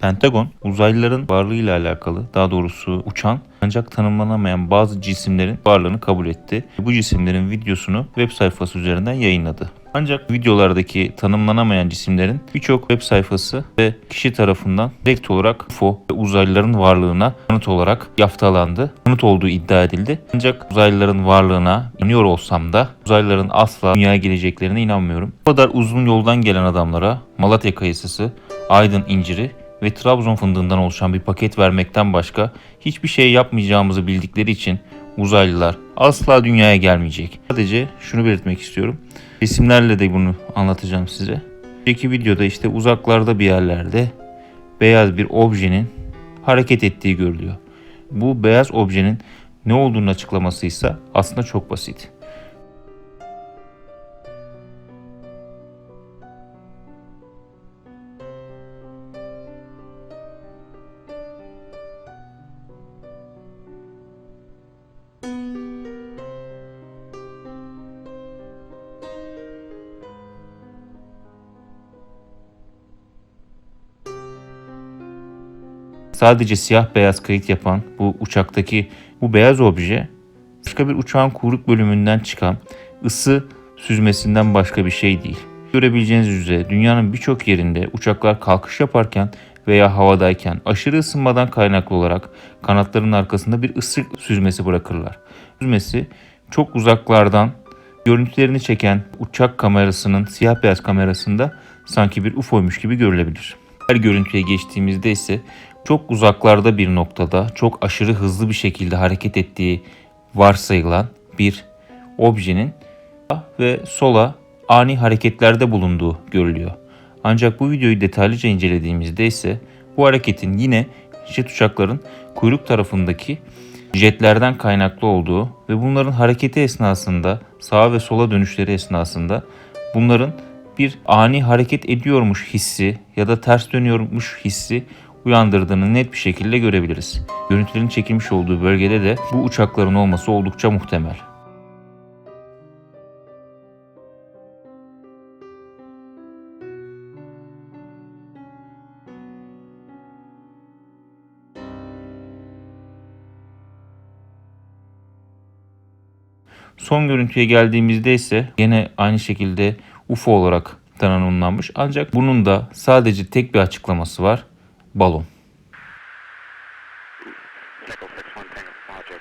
Pentagon uzaylıların varlığıyla alakalı daha doğrusu uçan ancak tanımlanamayan bazı cisimlerin varlığını kabul etti. Bu cisimlerin videosunu web sayfası üzerinden yayınladı. Ancak videolardaki tanımlanamayan cisimlerin birçok web sayfası ve kişi tarafından direkt olarak UFO ve uzaylıların varlığına kanıt olarak yaftalandı. Kanıt olduğu iddia edildi. Ancak uzaylıların varlığına inanıyor olsam da uzaylıların asla dünyaya geleceklerine inanmıyorum. Bu kadar uzun yoldan gelen adamlara Malatya kayısısı, Aydın inciri ve Trabzon fındığından oluşan bir paket vermekten başka hiçbir şey yapmayacağımızı bildikleri için uzaylılar asla dünyaya gelmeyecek. Sadece şunu belirtmek istiyorum. Resimlerle de bunu anlatacağım size. Önceki videoda işte uzaklarda bir yerlerde beyaz bir objenin hareket ettiği görülüyor. Bu beyaz objenin ne olduğunu açıklaması ise aslında çok basit. Sadece siyah beyaz kayıt yapan bu uçaktaki bu beyaz obje başka bir uçağın kuyruk bölümünden çıkan ısı süzmesinden başka bir şey değil. Görebileceğiniz üzere dünyanın birçok yerinde uçaklar kalkış yaparken veya havadayken aşırı ısınmadan kaynaklı olarak kanatların arkasında bir ısı süzmesi bırakırlar. Süzmesi çok uzaklardan görüntülerini çeken uçak kamerasının siyah beyaz kamerasında sanki bir UFO'ymuş gibi görülebilir. Her görüntüye geçtiğimizde ise çok uzaklarda bir noktada çok aşırı hızlı bir şekilde hareket ettiği varsayılan bir objenin sağa ve sola ani hareketlerde bulunduğu görülüyor. Ancak bu videoyu detaylıca incelediğimizde ise bu hareketin yine jet uçakların kuyruk tarafındaki jetlerden kaynaklı olduğu ve bunların hareketi esnasında sağa ve sola dönüşleri esnasında bunların bir ani hareket ediyormuş hissi ya da ters dönüyormuş hissi uyandırdığını net bir şekilde görebiliriz. Görüntülerin çekilmiş olduğu bölgede de bu uçakların olması oldukça muhtemel. Son görüntüye geldiğimizde ise yine aynı şekilde UFO olarak tanımlanmış. Ancak bunun da sadece tek bir açıklaması var. Balon. Echo 61 Tango, Roger,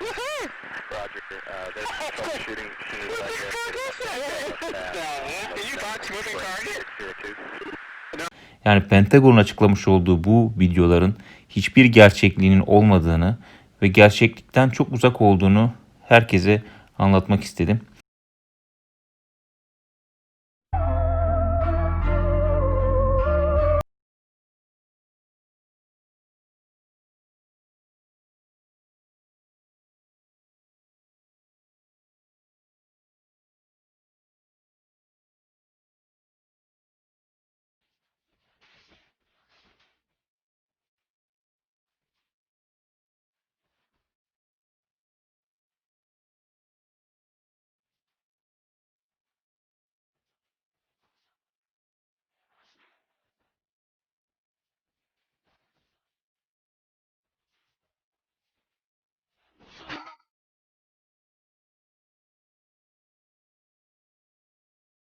over. Roger, there's troubleshooting as soon as I get You thought moving target? Zero two. Yani Pentagon'un açıklamış olduğu bu videoların hiçbir gerçekliğinin olmadığını ve gerçeklikten çok uzak olduğunu herkese anlatmak istedim.